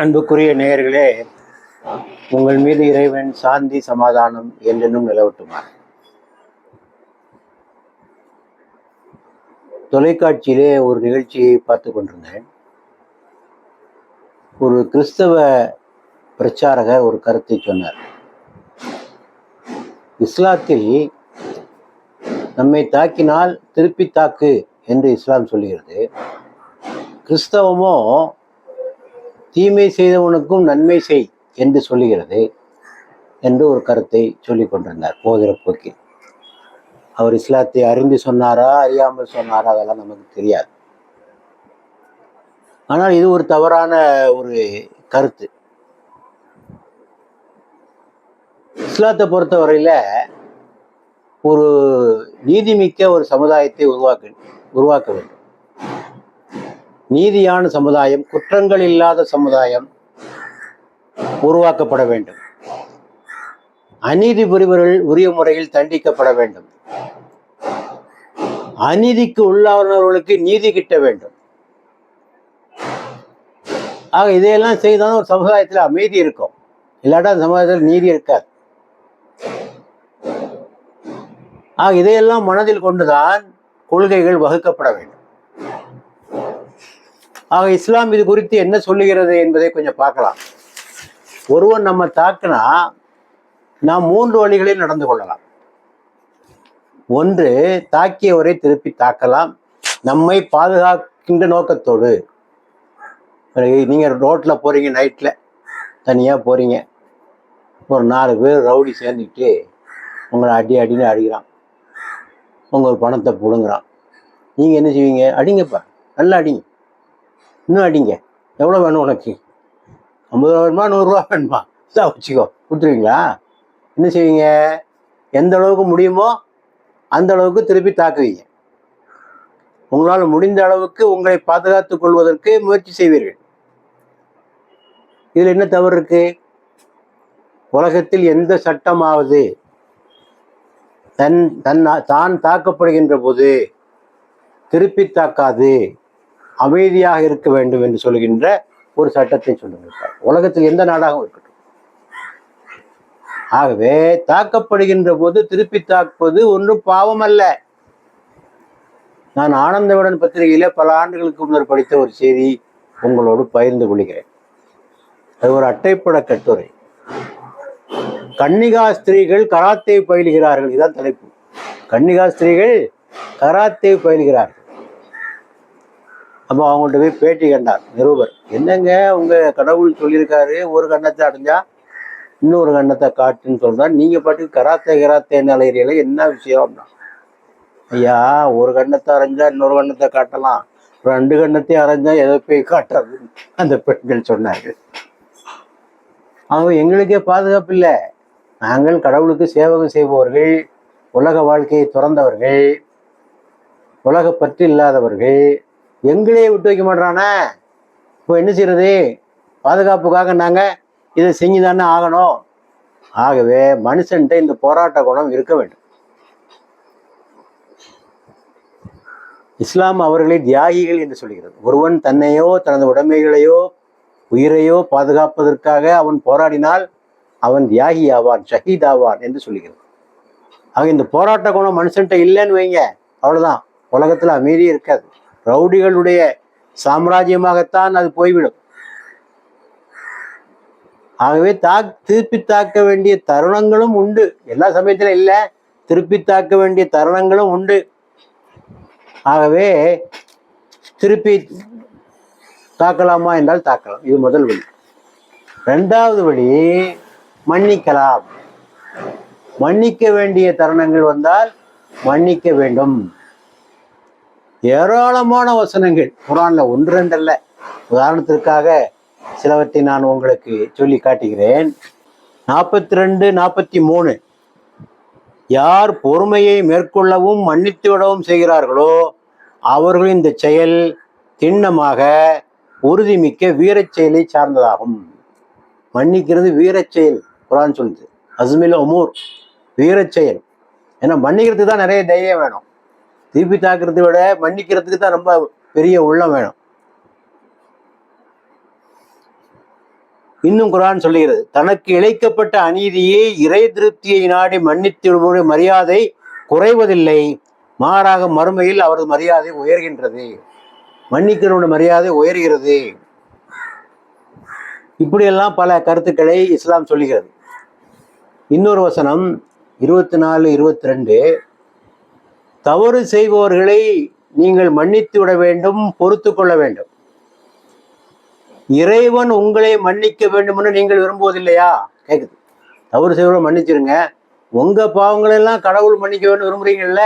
அன்புக்குரிய நேயர்களே உங்கள் மீது இறைவன் சாந்தி சமாதானம் என்றென்னும் நிலவட்டுமா? தொலைக்காட்சியிலே ஒரு நிகழ்ச்சியை பார்த்து கொண்டிருந்தேன். ஒரு கிறிஸ்தவ பிரச்சாரகர் ஒரு கருத்தை சொன்னார். இஸ்லாத்தில் நம்மை தாக்கினால் திருப்பி தாக்கு என்று இஸ்லாம் சொல்லுகிறது. கிறிஸ்தவமோ தீமை செய்தவனுக்கும் நன்மை செய் என்று சொல்லுகிறது என்று ஒரு கருத்தை சொல்லிக் கொண்டிருந்தார் போகிற போக்கில். அவர் இஸ்லாத்தை அறிந்து சொன்னாரா அறியாமல் சொன்னாரா அதெல்லாம் நமக்கு தெரியாது. ஆனால் இது ஒரு தவறான ஒரு கருத்து. இஸ்லாத்தை பொறுத்தவரையில் ஒரு நீதிமிக்க ஒரு சமுதாயத்தை உருவாக்க உருவாக்க வேண்டும். நீதியான சமுதாயம் குற்றங்கள் இல்லாத சமுதாயம் உருவாக்கப்பட வேண்டும். அநீதி புரிவர்கள் உரிய முறையில் தண்டிக்கப்பட வேண்டும். அநீதிக்கு உள்ளானவர்களுக்கு நீதி கிட்ட வேண்டும். ஆக இதையெல்லாம் செய்தால் ஒரு சமுதாயத்தில் அமைதி இருக்கும். இல்லாட்டா அந்த சமுதாயத்தில் நீதி இருக்காது. ஆக இதையெல்லாம் மனதில் கொண்டுதான் கொள்கைகள் வகுக்கப்பட வேண்டும். ஆக இஸ்லாம் இது குறித்து என்ன சொல்லுகிறது என்பதை கொஞ்சம் பார்க்கலாம். ஒருவன் நம்ம தாக்குனா நாம் மூன்று வழிகளில் நடந்து கொள்ளலாம். ஒன்று தாக்கியவரை திருப்பி தாக்கலாம். நம்மை பாதுகாக்கின்ற நோக்கத்தோடு. நீங்கள் ரோட்டில் போகிறீங்க நைட்டில் தனியாக போகிறீங்க ஒரு நாலு பேர் ரவுடி சேர்ந்துக்கிட்டு உங்களை அடி அடின்னு அடிக்கிறான். உங்கள் பணத்தை பிடுங்குறான். நீங்கள் என்ன செய்வீங்க? அடிங்கப்பா. நல்லா அடிங்க. இன்னும் அடிங்க? எவ்வளோ வேணும் உனக்கு? ஐம்பது ரூபா வேணுமா நூறுரூவா வேணுமா? இதான் வச்சுக்கோ. கொடுத்துருவீங்களா? என்ன செய்வீங்க? எந்த அளவுக்கு முடியுமோ அந்த அளவுக்கு திருப்பி தாக்குவீங்க. உங்களால் முடிந்த அளவுக்கு உங்களை பாதுகாத்துக் கொள்வதற்கு முயற்சி செய்வீர்கள். இதில் என்ன தவறு இருக்கு? உலகத்தில் எந்த சட்டமாவது தன் தன் தான் தாக்கப்படுகின்ற போது திருப்பி தாக்காது. அமைதியாக இருக்க வேண்டும் என்று சொல்கின்ற ஒரு சட்டத்தை சொல்லுங்கள் உலகத்தில் எந்த நாடாகவும் இருக்கட்டும். ஆகவே தாக்கப்படுகின்ற போது திருப்பி தாக்குவது ஒன்றும் பாவம் அல்ல. நான் ஆனந்தவுடன் பத்திரிகையில பல ஆண்டுகளுக்கு முன்னர் படித்த ஒரு செய்தி உங்களோடு பகிர்ந்து கொள்கிறேன். அது ஒரு அட்டைப்பட கட்டுரை. கன்னிகா ஸ்திரீகள் கராத்தை பயிலுகிறார்கள். இதுதான் தலைப்பு. கன்னிகா ஸ்திரீகள் கராத்தை பயிலுகிறார்கள். அப்போ அவங்கள்ட்ட போய் பேட்டி கண்டார் நிருபர். என்னங்க உங்க கடவுள் சொல்லியிருக்காரு ஒரு கண்ணத்தை அடைஞ்சா இன்னொரு கண்ணத்தை காட்டுன்னு சொல்றா நீங்க பாட்டுக்கு கராத்தே கராத்தே நிலையில என்ன விஷயம் அப்படின்னா. ஐயா ஒரு கண்ணத்தை அரைஞ்சா இன்னொரு கண்ணத்தை காட்டலாம் ரெண்டு கண்ணத்தையும் அரைஞ்சா எதை போய் காட்டாது அந்த பெண்கள் சொன்னார்கள். அவங்க எங்களுக்கே பாதுகாப்பு இல்லை. நாங்கள் கடவுளுக்கு சேவகம் செய்பவர்கள் உலக வாழ்க்கையை துறந்தவர்கள் உலக பற்று இல்லாதவர்கள் எங்களையே விட்டு வைக்க மாட்டானே இப்போ என்ன செய்யறது பாதுகாப்புக்காக நாங்கள் இதை செஞ்சு தானே ஆகணும். ஆகவே மனுஷன்கிட்ட இந்த போராட்ட குணம் இருக்க வேண்டும். இஸ்லாம் அவர்களை தியாகிகள் என்று சொல்கிறது. ஒருவன் தன்னையோ தனது உடைமைகளையோ உயிரையோ பாதுகாப்பதற்காக அவன் போராடினால் அவன் தியாகி ஆவான் ஷஹீத் ஆவான் என்று சொல்லுகிறது ஆக இந்த போராட்ட குணம் மனுஷன்கிட்ட இல்லைன்னு வைங்க. அவ்வளோதான் உலகத்தில் அமைதி இருக்காது. ரவுடிகளுடைய சாம்ராஜ்யமாகத்தான் அது போய்விடும். ஆகவே தா திருப்பி தாக்க வேண்டிய தருணங்களும் உண்டு. எல்லா சமயத்திலும் இல்லை. திருப்பி தாக்க வேண்டிய தருணங்களும் உண்டு. ஆகவே திருப்பி தாக்கலாமா என்றால் தாக்கலாம். இது முதல் வழி. ரெண்டாவது வழி மன்னிக்கலாம். மன்னிக்க வேண்டிய தருணங்கள் வந்தால் மன்னிக்க வேண்டும். ஏராளமான வசனங்கள். குரான்ல ஒன்று ரெண்டல்ல. உதாரணத்திற்காக சிலவற்றை நான் உங்களுக்கு சொல்லி காட்டுகிறேன். நாற்பத்தி ரெண்டு நாற்பத்தி மூணு யார் பொறுமையை மேற்கொள்ளவும் மன்னித்து விடவும் செய்கிறார்களோ அவர்களின் இந்த செயல் திண்ணமாக உறுதிமிக்க வீரச் செயலை சார்ந்ததாகும். மன்னிக்கிறது வீரச் செயல் குரான் சொல்லுது. அஸ்மில் அமூர் வீரச் செயல். ஏன்னா மன்னிக்கிறதுக்கு தான் நிறைய தைரியம் வேணும். திருப்பி தாக்குறதை விட மன்னிக்கிறதுக்கு தான் ரொம்ப பெரிய உள்ளம் வேணும். இன்னும் குரான் சொல்லுகிறது தனக்கு இழைக்கப்பட்ட அநீதியை இறை திருப்தியை நாடி மன்னித்து மரியாதை குறைவதில்லை. மாறாக மறுமையில் அவரது மரியாதை உயர்கின்றது. மன்னிக்கிறவனுடைய மரியாதை உயர்கிறது. இப்படியெல்லாம் பல கருத்துக்களை இஸ்லாம் சொல்லுகிறது. இன்னொரு வசனம் இருபத்தி நாலு இருபத்தி ரெண்டு. தவறு செய்பவர்களை நீங்கள் மன்னித்து விட வேண்டும் பொறுத்து கொள்ள வேண்டும். இறைவன் உங்களை மன்னிக்க வேண்டும் என்று நீங்கள் விரும்புவதில்லையா? கேக்குது. தவறு செய்வதை மன்னிச்சிருங்க. உங்க பாவங்களை எல்லாம் கடவுள் மன்னிக்க வேண்டும் விரும்புறீங்கல்ல?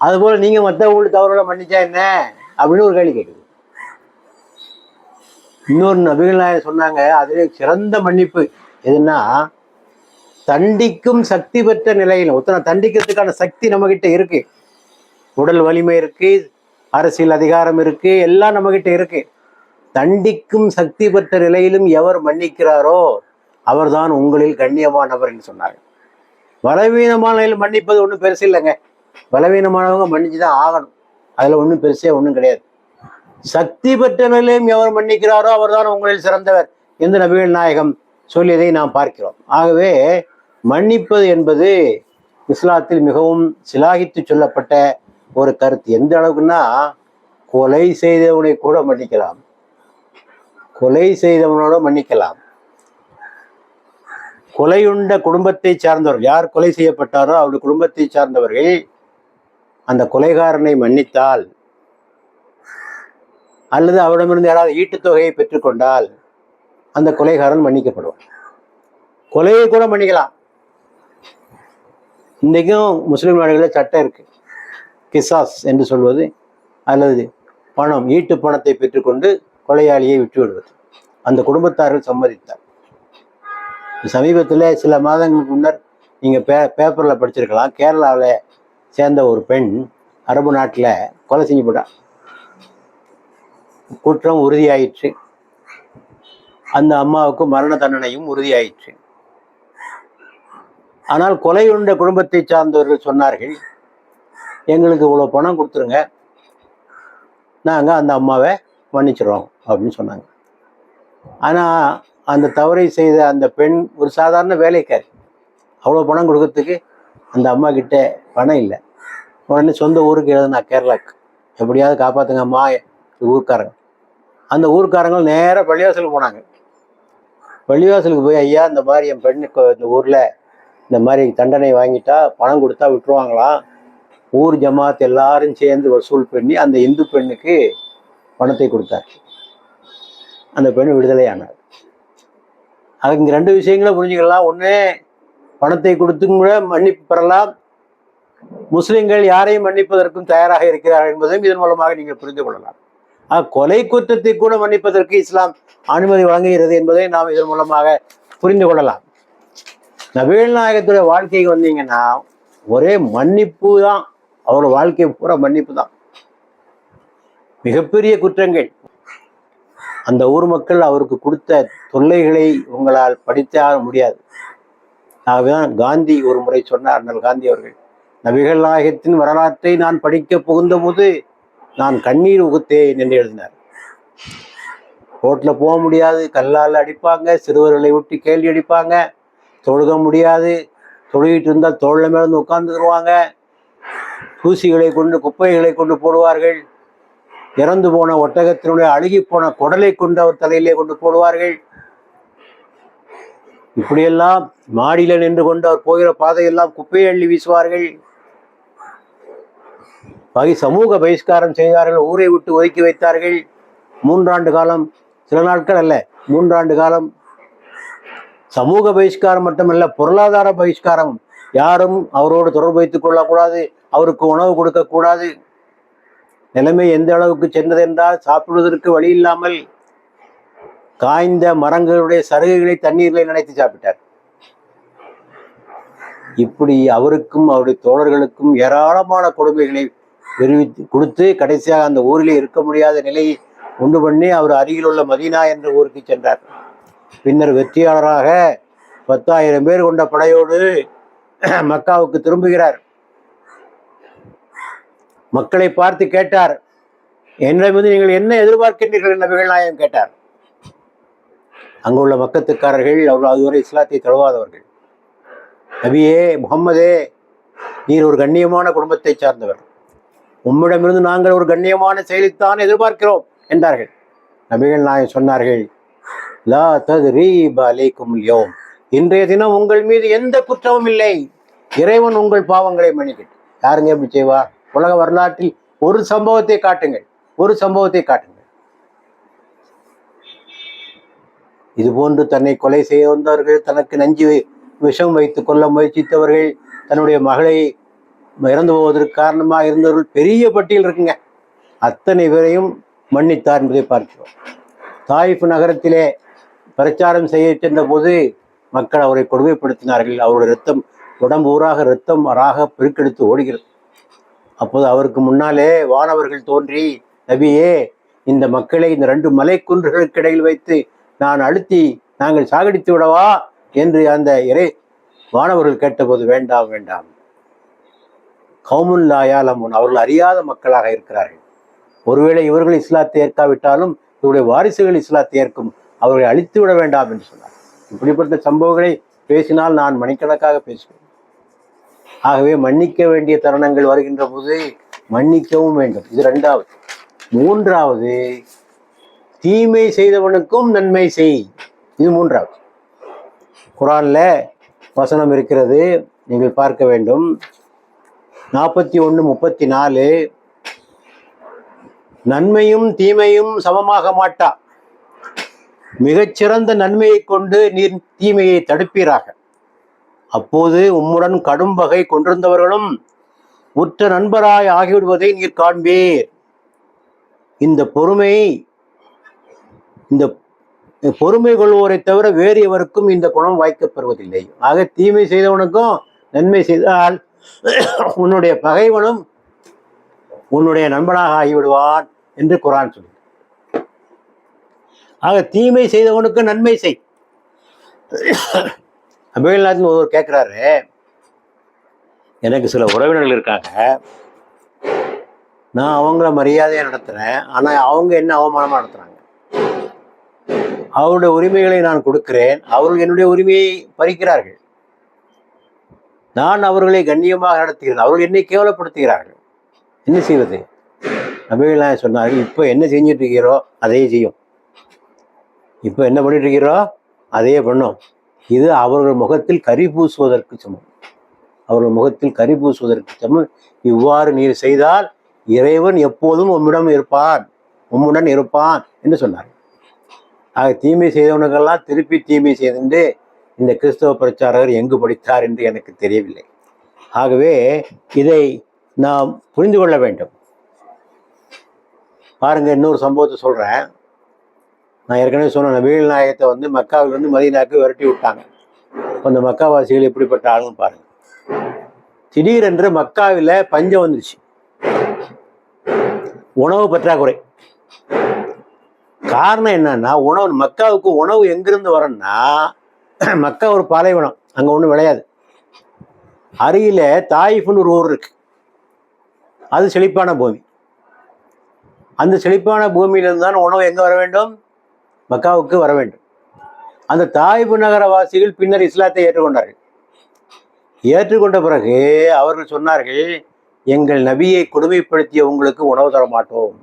அதுபோல நீங்க மற்றவங்களுக்கு தவறுகளை மன்னிச்சா என்ன? அப்படின்னு ஒரு கேள்வி கேட்குது இன்னொரு நபிகள் நாயகம் சொன்னாங்க அதிலே சிறந்த மன்னிப்பு எதுன்னா தண்டிக்கும் சக்தி பெற்ற நிலையில் ஒருத்தனை தண்டிக்கிறதுக்கான சக்தி நம்மகிட்ட இருக்கு. உடல் வலிமை இருக்கு அரசியல் அதிகாரம் இருக்கு எல்லாம் நம்மகிட்ட இருக்கு. தண்டிக்கும் சக்தி பெற்ற நிலையிலும் எவர் மன்னிக்கிறாரோ அவர்தான் உங்களில் கண்ணியமானவர் என்று சொன்னார். பலவீனமான நிலையில் மன்னிப்பது ஒன்றும் பெருசு இல்லைங்க. பலவீனமானவங்க மன்னிச்சு தான் ஆகணும். அதில் ஒன்றும் பெருசே ஒன்றும் கிடையாது. சக்தி பெற்ற நிலையிலும் எவர் மன்னிக்கிறாரோ அவர்தான் உங்களில் சிறந்தவர் என்று நபிகள் நாயகம் சொல்லியதை நாம் பார்க்கிறோம். ஆகவே மன்னிப்பது என்பது இஸ்லாத்தில் மிகவும் சிலாகித்து சொல்லப்பட்ட ஒரு கருத்து. எந்த அளவுக்குன்னா கொலை செய்தவனை கூட மன்னிக்கலாம். கொலை செய்தவனோட மன்னிக்கலாம். கொலையுண்ட குடும்பத்தை சார்ந்தவர்கள் யார் கொலை செய்யப்பட்டாரோ அவருடைய குடும்பத்தை சார்ந்தவர்கள் அந்த கொலைகாரனை மன்னித்தால் அல்லது அவரிடமிருந்து யாராவது ஈட்டுத் தொகையை பெற்றுக்கொண்டால் அந்த கொலைகாரன் மன்னிக்கப்படுவான். கொலையை கூட மன்னிக்கலாம். இன்றைக்கும் முஸ்லீம் நாடுகளில் சட்டம் இருக்குது கிசாஸ் என்று சொல்வது அல்லது பணம் ஈட்டு பணத்தை பெற்றுக்கொண்டு கொலையாளியை விட்டு விடுவது அந்த குடும்பத்தார்கள் சம்மதித்தார். சமீபத்தில் சில மாதங்களுக்கு முன்னர் நீங்கள் பே பேப்பரில் படிச்சிருக்கலாம். கேரளாவில் சேர்ந்த ஒரு பெண் அரபு நாட்டில் கொலை செஞ்சுப்பட்டான் குற்றம் உறுதியாயிற்று. அந்த அம்மாவுக்கு மரண தண்டனையும் உறுதியாயிற்று. ஆனால் கொலை உண்ட குடும்பத்தை சார்ந்தவர்கள் சொன்னார்கள் எங்களுக்கு இவ்வளோ பணம் கொடுத்துருங்க. நாங்கள் அந்த அம்மாவை மன்னிச்சிடுறோம் அப்படின்னு சொன்னாங்க. ஆனால் அந்த தவறை செய்த அந்த பெண் ஒரு சாதாரண வேலைக்காரி. அவ்வளோ பணம் கொடுக்கறதுக்கு அந்த அம்மா கிட்ட பணம் இல்லை. உடனே சொந்த ஊருக்கு எழுதுனா கேரளாக்கு. எப்படியாவது காப்பாற்றுங்க அம்மா ஊர்க்காரங்க. அந்த ஊர்க்காரங்க நேராக பள்ளிவாசலுக்கு போனாங்க. பள்ளிவாசலுக்கு போய் ஐயா இந்த மாதிரி என் பெண்ணு இந்த ஊரில் இந்த மாதிரி தண்டனை வாங்கிட்டா பணம் கொடுத்தா விட்டுருவாங்களாம் ஊர் ஜமாத் எல்லாரும் சேர்ந்து வசூல் பண்ணி அந்த இந்து பெண்ணுக்கு பணத்தை கொடுத்தார். அந்த பெண் விடுதலையானார். அது இங்கே ரெண்டு விஷயங்களும் புரிஞ்சுக்கலாம். ஒன்று பணத்தை கொடுத்தும் கூட மன்னிப்பு பெறலாம். முஸ்லிம்கள் யாரையும் மன்னிப்பதற்கும் தயாராக இருக்கிறார்கள் என்பதையும் இதன் மூலமாக நீங்கள் புரிந்து கொள்ளலாம். ஆக கொலை குற்றத்தை கூட மன்னிப்பதற்கு இஸ்லாம் அனுமதி வழங்குகிறது என்பதை நாம் இதன் மூலமாக புரிந்து கொள்ளலாம். நவீனநாயகத்துடைய வாழ்க்கைக்கு வந்தீங்கன்னா ஒரே மன்னிப்பு தான் அவரோட வாழ்க்கை பூரா மன்னிப்பு தான் மிகப்பெரிய குற்றங்கள். அந்த ஊர் மக்கள் அவருக்கு கொடுத்த தொல்லைகளை உங்களால் படித்தாக முடியாது. ஆகவேதான் காந்தி ஒரு முறை சொன்னார் அண்ணல் காந்தி அவர்கள் நபிகள் நாயகத்தின் வரலாற்றை நான் படிக்க புகுந்தபோது நான் கண்ணீர் உகுத்தேன் என்று எழுதினார். ரோட்டில் போக முடியாது கல்லால் அடிப்பாங்க சிறுவர்களை விட்டு கேள்வி அடிப்பாங்க தொழுக முடியாது. தொழுகிட்டு இருந்தால் தோளில் மேலே வந்து உட்கார்ந்துருவாங்க தூசிகளை கொண்டு குப்பைகளை கொண்டு போடுவார்கள். இறந்து போன ஒட்டகத்தினுடைய அழுகி போன குடலை கொண்டு அவர் தலையிலே கொண்டு போடுவார்கள். இப்படியெல்லாம் மாடியில் நின்று கொண்டு அவர் போகிற பாதையெல்லாம் குப்பையை அள்ளி வீசுவார்கள். வகை சமூக பகிஷ்காரம் செய்தார்கள். ஊரை விட்டு ஒதுக்கி வைத்தார்கள். மூன்றாண்டு காலம் சில நாட்கள் அல்ல மூன்றாண்டு காலம் சமூக பகிஷ்காரம் மட்டுமல்ல பொருளாதார பகிஷ்காரம் யாரும் அவரோடு தொடர்பு வைத்துக் கொள்ளக்கூடாது அவருக்கு உணவு கொடுக்கக்கூடாது. நிலைமை எந்த அளவுக்கு சென்றது என்றால் சாப்பிடுவதற்கு வழி இல்லாமல் காய்ந்த மரங்களுடைய சருகுகளை தண்ணீரில் நினைத்து சாப்பிட்டார். இப்படி அவருக்கும் அவருடைய தோழர்களுக்கும் ஏராளமான கொடுமைகளை விரிவித்து கொடுத்து கடைசியாக அந்த ஊரிலே இருக்க முடியாத நிலையை உண்டு பண்ணி அவர் அருகில் உள்ள மதீனா என்ற ஊருக்கு சென்றார். பின்னர் வெற்றியாளராக பத்தாயிரம் பேர் கொண்ட படையோடு மக்காவுக்கு திரும்புகிறார். மக்களை பார்த்து கேட்டார் என்னிடமிருந்து நீங்கள் என்ன எதிர்பார்க்கின்றீர்கள்? நபிகள் நாயம் கேட்டார். அங்குள்ள மக்கத்துக்காரர்கள் அவர்கள் அதுவரை இஸ்லாத்தை தழுவாதவர்கள் நபியே முகம்மதே நீர் ஒரு கண்ணியமான குடும்பத்தை சார்ந்தவர். உம்மிடமிருந்து நாங்கள் ஒரு கண்ணியமான செயலித்தான் எதிர்பார்க்கிறோம் என்றார்கள். நபிகள் நாயகம் சொன்னார்கள் லா தத்ரீப அலைக்கும் யோம் இன்றைய தினம் உங்கள் மீது எந்த குற்றமும் இல்லை. இறைவன் உங்கள் பாவங்களை மன்னிக்கட்டும். யாருங்க எப்படி செய்வா? உலக வரலாற்றில் ஒரு சம்பவத்தை காட்டுங்கள். ஒரு சம்பவத்தை காட்டுங்கள். இது போன்று தன்னை கொலை செய்ய வந்தவர்கள் தனக்கு நஞ்சு விஷம் வைத்து கொள்ள முயற்சித்தவர்கள் தன்னுடைய மகளை இறந்து போவதற்கு காரணமாக இருந்தவர்கள் பெரிய பட்டியல் இருக்குங்க. அத்தனை பேரையும் மன்னித்தார் என்பதை பார்க்கிறோம். தாயிஃப் நகரத்திலே பிரச்சாரம் செய்ய சென்ற போது மக்கள் அவரை கொடுமைப்படுத்தினார்கள். அவருடைய ரத்தம் உடம்பு ஊராக ரத்தம் அறாக பெருக்கெடுத்து ஓடுகிறது. அப்போது அவருக்கு முன்னாலே வானவர்கள் தோன்றி நபியே இந்த மக்களை இந்த ரெண்டு மலைக்குன்றுகளுக்கு இடையில் வைத்து நான் அழுத்தி நாங்கள் சாகடித்து விடவா? என்று அந்த இறை வானவர்கள் கேட்டபோது வேண்டாம் வேண்டாம். கவுமுல்லாயாலமுன் அவர்கள் அறியாத மக்களாக இருக்கிறார்கள். ஒருவேளை இவர்கள் இஸ்லாத்தை ஏற்காவிட்டாலும் இவருடைய வாரிசுகள் இஸ்லாத்தை ஏற்கும். அவர்களை அழித்து விட வேண்டாம் என்று சொன்னார். இப்படிப்பட்ட சம்பவங்களை பேசினால் நான் மணிக்கணக்காக பேசுவேன். ஆகவே மன்னிக்க வேண்டிய தருணங்கள் வருகின்ற போது மன்னிக்கவும் வேண்டும். இது ரெண்டாவது. மூன்றாவது தீமை செய்தவனுக்கும் நன்மை செய். இது மூன்றாவது. குரானில் வசனம் இருக்கிறது. நீங்கள் பார்க்க வேண்டும். நாற்பத்தி ஒன்று முப்பத்தி நாலு நன்மையும் தீமையும் சமமாக மாட்டா. மிகச்சிறந்த நன்மையை கொண்டு நீர் தீமையை தடுப்பீராக. அப்போது உம்முடன் கடும் வகை கொண்டிருந்தவர்களும் உற்ற நண்பராய் ஆகிவிடுவதை நீர் காண்பீர். இந்த பொறுமை இந்த பொறுமை கொள்வோரை தவிர வேறு எவருக்கும் இந்த குணம் வாய்க்கப்பெறுவதில்லை ஆக தீமை செய்தவனுக்கும் நன்மை செய்தால் உன்னுடைய பகைவனும் உன்னுடைய நண்பனாக ஆகிவிடுவான் என்று குரான் சொல்லி ஆக தீமை செய்தவனுக்கு நன்மை செய். அபிகல்நாதன் ஒருவர் கேட்குறாரு எனக்கு சில உறவினர்கள் இருக்காங்க. நான் அவங்கள மரியாதையாக நடத்துகிறேன் ஆனால் அவங்க என்ன அவமானமாக நடத்துகிறாங்க அவருடைய உரிமைகளை நான் கொடுக்கிறேன் அவர்கள் என்னுடைய உரிமையை பறிக்கிறார்கள். நான் அவர்களை கண்ணியமாக நடத்துகிறேன் அவர்கள் என்னை கேவலப்படுத்துகிறார்கள். என்ன செய்வது? நபிகள்லாம் சொன்னார்கள் இப்போ என்ன செஞ்சுட்டு இருக்கிறோ அதையே செய்யும். இப்போ என்ன பண்ணிட்டு இருக்கிறோ அதையே பண்ணும் இது அவர்கள் முகத்தில் கரி பூசுவதற்கு சமம். அவர்கள் முகத்தில் கரி பூசுவதற்கு சமம். இவ்வாறு நீர் செய்தால் இறைவன் எப்போதும் உம்மிடம் இருப்பான். உம்முடன் இருப்பான் என்று சொன்னார். ஆக தீமை செய்தவனுக்கெல்லாம் திருப்பி தீமை செய்துண்டு இந்த கிறிஸ்தவ பிரச்சாரகர் எங்கு படித்தார் என்று எனக்கு தெரியவில்லை. ஆகவே இதை நாம் புரிந்து கொள்ள வேண்டும். பாருங்க இன்னொரு சம்பவத்தை சொல்றேன். நான் ஏற்கனவே சொன்ன நபீல் நாயகத்தை வந்து மக்காவிலிருந்து மதியனாக்கு விரட்டி விட்டாங்க. அந்த மக்காவாசிகள் எப்படிப்பட்ட ஆளுன்னு பாருங்க. திடீரென்று மக்காவில் பஞ்சம் வந்துருச்சு. உணவு பற்றாக்குறை. காரணம் என்னன்னா உணவு மக்காவுக்கு உணவு எங்கிருந்து வரணும்னா மக்கா ஒரு பாலைவனம் அங்கே ஒன்றும் விளையாது. அருகில தாயிஃப்னு ஒரு ஊர் இருக்கு. அது செழிப்பான பூமி. அந்த செழிப்பான பூமியிலிருந்து தான் உணவு எங்கே வர வேண்டும்? மக்காவுக்கு வர வேண்டும். அந்த தாய்பு நகரவாசிகள் பின்னர் இஸ்லாத்தை ஏற்றுக்கொண்டார்கள். ஏற்றுக்கொண்ட பிறகு அவர்கள் சொன்னார்கள் எங்கள் நபியை கொடுமைப்படுத்திய உங்களுக்கு உணவு தர மாட்டோம்.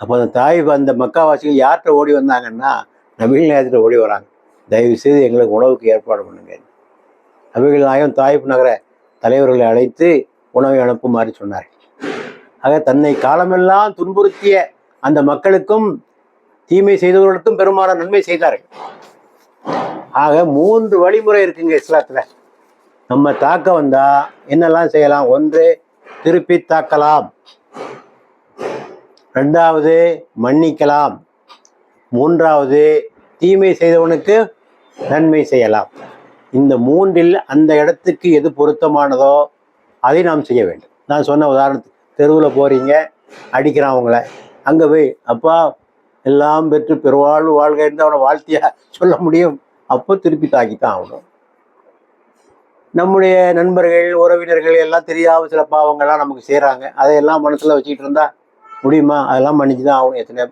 அப்போ அந்த தாய் அந்த மக்காவாசிகள் யார்கிட்ட ஓடி வந்தாங்கன்னா நபிகள் நேரத்தில் ஓடி வராங்க. தயவு செய்து எங்களுக்கு உணவுக்கு ஏற்பாடு பண்ணுங்க. நபிகள் நாயகம் தாய்ப்பு நகர தலைவர்களை அழைத்து உணவை அனுப்புமாறு சொன்னார் ஆக தன்னை காலமெல்லாம் துன்புறுத்திய அந்த மக்களுக்கும் தீமை செய்தவர்களுக்கும் பெரும்பாலான நன்மை செய்தார்கள். ஆக மூன்று வழிமுறை இருக்குங்க இஸ்லாத்துல. நம்ம தாக்க வந்தா என்னெல்லாம் செய்யலாம்? ஒன்று திருப்பி தாக்கலாம். ரெண்டாவது மன்னிக்கலாம். மூன்றாவது தீமை செய்தவனுக்கு நன்மை செய்யலாம். இந்த மூன்றில் அந்த இடத்துக்கு எது பொருத்தமானதோ அதை நாம் செய்ய வேண்டும். நான் சொன்ன உதாரணத்துக்கு தெருவில் போறீங்க அடிக்கிறான் அவங்கள. அங்கே போய் அப்பா எல்லாம் பெற்று பெருவாழ்வு வாழ்க இருந்து அவனை வாழ்த்தியா சொல்ல முடியும். அப்போ திருப்பி தாக்கித்தான் ஆகணும். நம்முடைய நண்பர்கள் உறவினர்கள் எல்லாம் தெரியாத சில பாவங்கள்லாம் நமக்கு செய்கிறாங்க அதையெல்லாம் மனசில் வச்சுக்கிட்டு இருந்தா முடியுமா? அதெல்லாம் மன்னிச்சு தான் ஆகணும் எத்தனை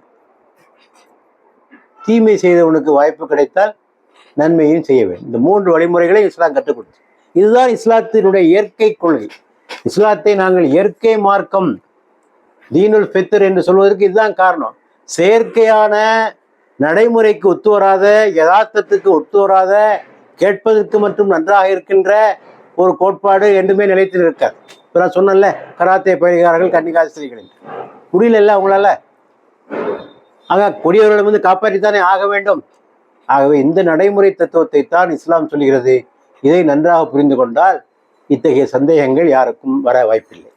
தீமை செய்தவனுக்கு வாய்ப்பு கிடைத்தால் நன்மையும் செய்ய வேண்டும். இந்த மூன்று வழிமுறைகளை இஸ்லாம் கற்றுக் கொடுத்து. இதுதான் இஸ்லாத்தினுடைய இயற்கை கொள்கை. இஸ்லாத்தை நாங்கள் இயற்கை மார்க்கம் தீனுல் ஃபித்ர் என்று சொல்வதற்கு இதுதான் காரணம். செயற்கையான நடைமுறைக்கு ஒத்து வராத யதார்த்தத்துக்கு ஒத்து வராத கேட்பதற்கு மட்டும் நன்றாக இருக்கின்ற ஒரு கோட்பாடு என்றுமே நிலைத்து இருக்காது இப்போ நான் சொன்னேன்ல கராத்தே பயிர்காரர்கள் கன்னிகாசிரிகளில் என்று. முடியல அவங்களால ஆக கொடியவர்களிடம் வந்து காப்பாற்றித்தானே ஆக வேண்டும். ஆகவே இந்த நடைமுறை தத்துவத்தை தான் இஸ்லாம் சொல்கிறது இதை நன்றாக புரிந்து கொண்டால் இத்தகைய சந்தேகங்கள் யாருக்கும் வர வாய்ப்பில்லை.